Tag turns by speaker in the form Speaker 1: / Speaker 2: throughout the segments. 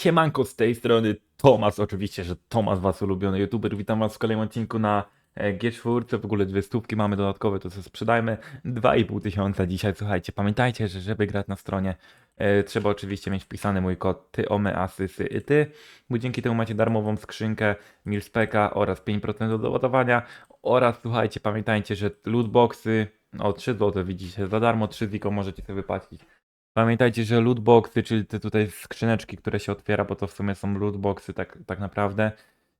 Speaker 1: Siemanko z tej strony Tomas, oczywiście, że Tomas, was ulubiony youtuber. Witam was w kolejnym odcinku na e, G4. W ogóle dwie stówki mamy dodatkowe, to co sprzedajmy. 2,5 tysiąca dzisiaj, słuchajcie. Pamiętajcie, że żeby grać na stronie, e, trzeba oczywiście mieć wpisany mój kod ty, ome, asy, sy, y, ty, bo dzięki temu macie darmową skrzynkę Milspeka oraz 5% do doładowania. Oraz słuchajcie, pamiętajcie, że lootboxy o 3 zł widzicie za darmo, 3 ziko możecie sobie wypłacić. Pamiętajcie, że lootboxy, czyli te tutaj skrzyneczki, które się otwiera, bo to w sumie są lootboxy tak, tak naprawdę,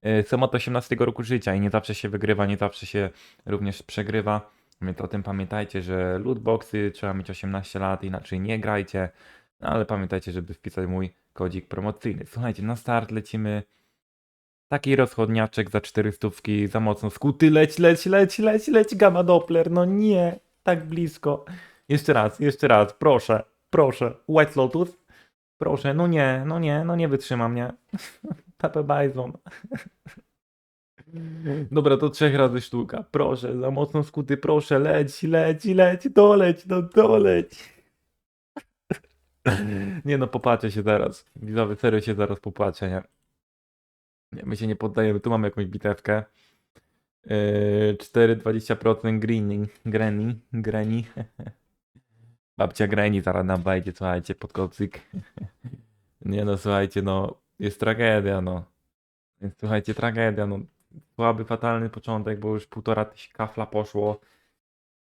Speaker 1: yy, są od 18 roku życia i nie zawsze się wygrywa, nie zawsze się również przegrywa. Więc o tym pamiętajcie, że lootboxy trzeba mieć 18 lat, inaczej nie grajcie. No ale pamiętajcie, żeby wpisać mój kodzik promocyjny. Słuchajcie, na start lecimy. Taki rozchodniaczek za 400 za mocno skuty, leć, leć, leć, leć, leć, gamma Doppler, no nie, tak blisko. Jeszcze raz, jeszcze raz, proszę, proszę, White Lotus, proszę, no nie, no nie, no nie wytrzymam, nie. Pepe Bison. Dobra, to trzech razy sztuka, proszę, za mocno skuty, proszę, leć, leć, leć, doleć, no doleć. Nie no, popatrzę się zaraz. Widzowie, serio się zaraz popłaczę, nie? Nie, my się nie poddajemy. Tu mamy jakąś bitewkę. Yy, 4,20% greening. Granny. Granny. Babcia Granny zaraz nam wejdzie, słuchajcie, pod kocyk. Nie no, słuchajcie, no, jest tragedia, no. Więc słuchajcie, tragedia, no. Słaby, fatalny początek, bo już półtora tysiąca kafla poszło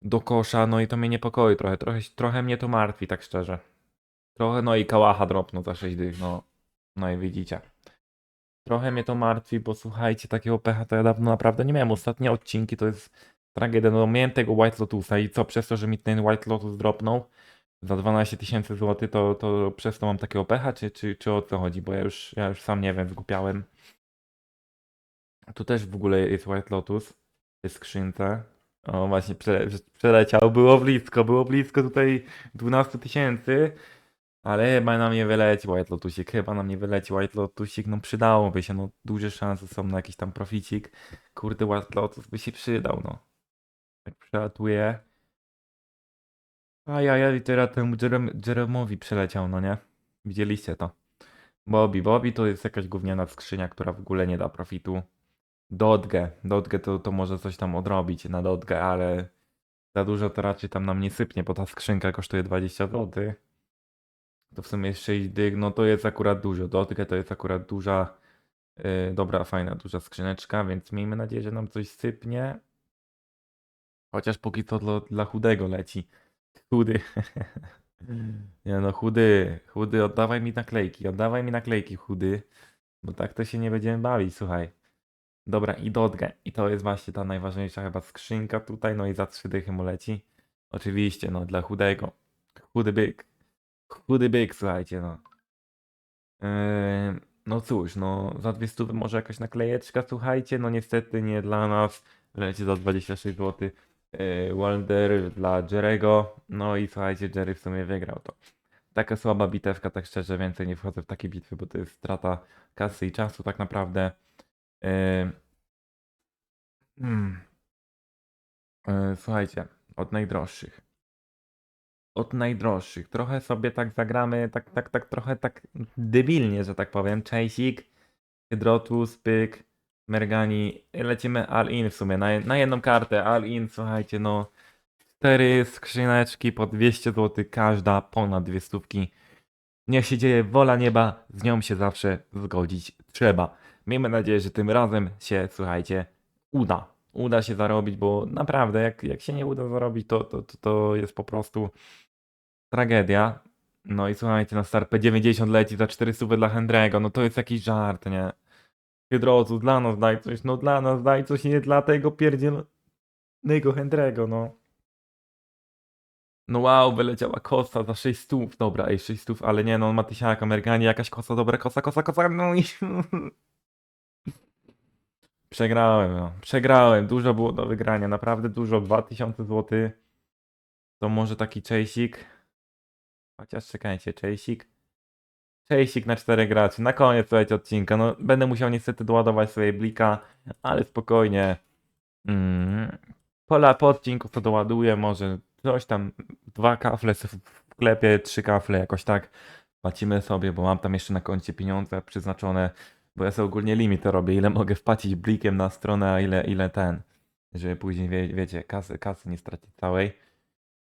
Speaker 1: do kosza, no i to mnie niepokoi trochę. Trochę, trochę mnie to martwi, tak szczerze. Trochę, no i kałacha dropnął za 6 dych, no. No i widzicie. Trochę mnie to martwi, bo słuchajcie, takiego pecha to ja dawno naprawdę nie miałem. Ostatnie odcinki to jest tragedia. No miałem tego White Lotusa i co, przez to, że mi ten White Lotus dropnął za 12 tysięcy złotych, to, to przez to mam takiego pecha, czy, czy, czy o co chodzi? Bo ja już, ja już sam nie wiem, zgłupiałem. Tu też w ogóle jest White Lotus tej skrzynce. O, właśnie prze, przeleciał. Było blisko, było blisko tutaj 12 tysięcy. Ale chyba nam nie wyleci White Lotusik, chyba nam nie wyleci White Lotusik, no przydałoby się, no duże szanse są na jakiś tam proficik. Kurde, White Lotus by się przydał, no. Tak przelatuje. A ja, ja teraz temu Jerem, Jeremowi przeleciał, no nie? Widzieliście to. Bobby, Bobby to jest jakaś gówniana skrzynia, która w ogóle nie da profitu. Dodge, Dodge to, to może coś tam odrobić na Dodge, ale za dużo to raczej tam nam nie sypnie, bo ta skrzynka kosztuje 20 zł to w sumie jest 6 dyg, no to jest akurat dużo. Dotkę to jest akurat duża, yy, dobra, fajna, duża skrzyneczka, więc miejmy nadzieję, że nam coś sypnie. Chociaż póki to dla, dla chudego leci. Chudy. Nie no, chudy, chudy, oddawaj mi naklejki, oddawaj mi naklejki, chudy. Bo tak to się nie będziemy bawić, słuchaj. Dobra, i dotkę. I to jest właśnie ta najważniejsza chyba skrzynka tutaj, no i za trzy dychy mu leci. Oczywiście, no, dla chudego. Chudy byk. Chudy byk, słuchajcie, no. Eee, no cóż, no za dwie stówy może jakaś naklejeczka, słuchajcie, no niestety nie dla nas. Leci za 26 zł. Eee, Walder dla Jerego. No i słuchajcie, Jerry w sumie wygrał to. Taka słaba bitewka, tak szczerze, więcej nie wchodzę w takie bitwy, bo to jest strata kasy i czasu tak naprawdę. Eee, hmm. Eee, słuchajcie, od najdroższych od najdroższych. Trochę sobie tak zagramy, tak, tak, tak, trochę tak debilnie, że tak powiem. Chase'ik, Hydrotus, Pyk, Mergani. Lecimy all-in w sumie, na, na jedną kartę. All-in, słuchajcie, no. Cztery skrzyneczki po 200 zł każda, ponad dwie stówki. Niech się dzieje wola nieba, z nią się zawsze zgodzić trzeba. Miejmy nadzieję, że tym razem się, słuchajcie, uda. Uda się zarobić, bo naprawdę, jak, jak się nie uda zarobić, to, to, to, to jest po prostu tragedia. No i słuchajcie, na start P90 leci za 400 dla Hendrego, no to jest jakiś żart, nie? Hydrozu, dla nas daj coś, no dla nas daj coś, nie dla tego pierdzielonego Hendrego, no. No wow, wyleciała kosa za 6 stów, dobra, ej, 6 stów, ale nie, no on ma tysiaka, Amerykanie, jakaś kosa, dobra, kosa, kosa, kosa, no i... Przegrałem, no. Przegrałem. Dużo było do wygrania. Naprawdę dużo. 2000 zł. To może taki chase'ik. Chociaż czekajcie, chase'ik. Chase'ik na 4 graczy. Na koniec słuchajcie odcinka. No, będę musiał niestety doładować sobie blika, ale spokojnie. Mm. Pola po odcinku to doładuję. Może coś tam. Dwa kafle w sklepie, trzy kafle jakoś tak. Płacimy sobie, bo mam tam jeszcze na koncie pieniądze przeznaczone, bo ja sobie ogólnie limit robię, ile mogę wpłacić blikiem na stronę, a ile, ile ten, żeby później, wie, wiecie, kasy, kasy nie stracić całej.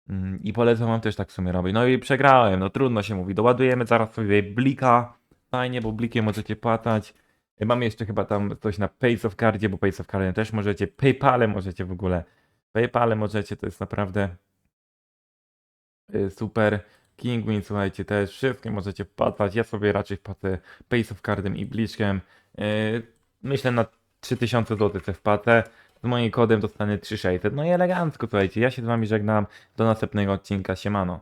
Speaker 1: Mm, I polecam wam też tak w sumie robić. No i przegrałem, no trudno się mówi. Doładujemy zaraz sobie blika. Fajnie, bo blikiem możecie płatać. Mam jeszcze chyba tam coś na Pace of Cardzie, bo Pace of Cardem też możecie. Paypalem możecie w ogóle. Paypalem możecie, to jest naprawdę y, super. Kingwin, słuchajcie, też wszystkie możecie wpłacać. Ja sobie raczej wpłacę Pace of Cardem i Bliczkiem. Y, Myślę na 3000 zł wpłacę. Z moim kodem dostanę 3600. No i elegancko, słuchajcie. Ja się z wami żegnam. Do następnego odcinka. Siemano.